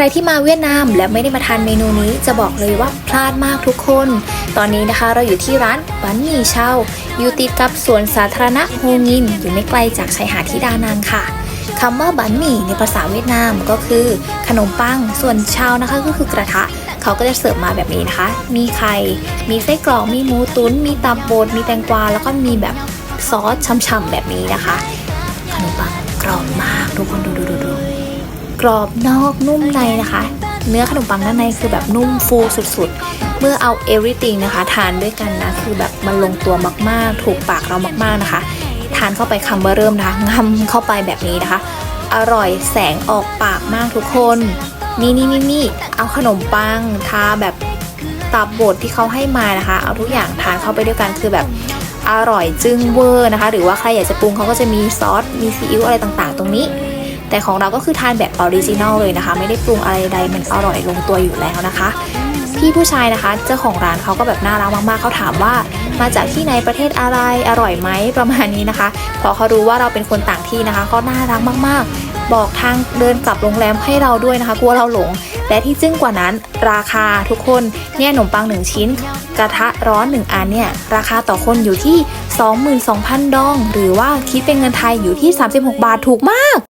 รที่มาเวียดนามและไม่ได้มาทานเมนูนี้จะบอกเลยว่าพลาดมากทุกคน ตอนนี้นะคะเราอยู่ที่ร้านบันหมี่เช่าอยู่ติดกับสวนสาธารณะโฮงิน อยู่ไม่ไกลจากชายหาดที่ดานังค่ะคำว่าบันหมี่ในภาษาเวียดนามก็คือขนมปัง ส่วนเชานะคะก็คือกระทะ เขาก็จะเสิร์ฟมาแบบนี้นะคะ มีไข่ มีไส้กรอก มีหมูตุน มีตับบด มีแตงกวา แล้วก็มีแบบซอสช่ำๆแบบนี้นะคะ ขนมปังกรอบมากทุกคนดูดูดูดู กรอบนอกนุ่มในนะคะ เนื้อขนมปังด้านในคือแบบนุ่มฟูสุดๆ เมื่อเอา everything นะคะ ทานด้วยกันนะ คือแบบมันลงตัวมากๆ ถูกปากเรามากๆนะคะ ทานเข้าไปคำว่าเริ่มนะคะงำเข้าไปแบบนี้นะคะ อร่อยแสงออกปากมากทุกคน นี่นี่นี่นี่เอาขนมปังทาแบบตับบดที่เขาให้มานะคะ เอาทุกอย่างทานเข้าไปด้วยกันคือแบบอร่อยจึ้งเวอร์นะคะ หรือว่าใครอยากจะปรุงเขาก็จะมีซอส มีซีอิ๊วอะไรต่างๆ ตรงนี้ แต่ของเราก็คือทานแบบออริจินอลเลยนะคะ ไม่ได้ปรุงอะไรใดมันอร่อยลงตัวอยู่แล้วนะคะ พี่ผู้ชายนะคะ เจ้าของร้านเขาก็แบบน่ารักมากๆเขาถามว่า มาจากที่ไหนประเทศอะไรอร่อยไหมประมาณนี้นะคะ พอเขารู้ว่าเราเป็นคนต่างที่นะคะก็น่ารักมากๆ บอกทางเดินกลับโรงแรมให้เราด้วยนะคะกลัวเราหลงและที่จึ้งกว่านั้นราคาทุกคนเนี่ยขนมปัง 1 ชิ้น กระทะร้อน 1 อันเนี่ย ราคาต่อคนอยู่ที่ 22,000 ดอง หรือว่าคิดเป็นเงินไทยอยู่ที่ 36 บาทถูกมาก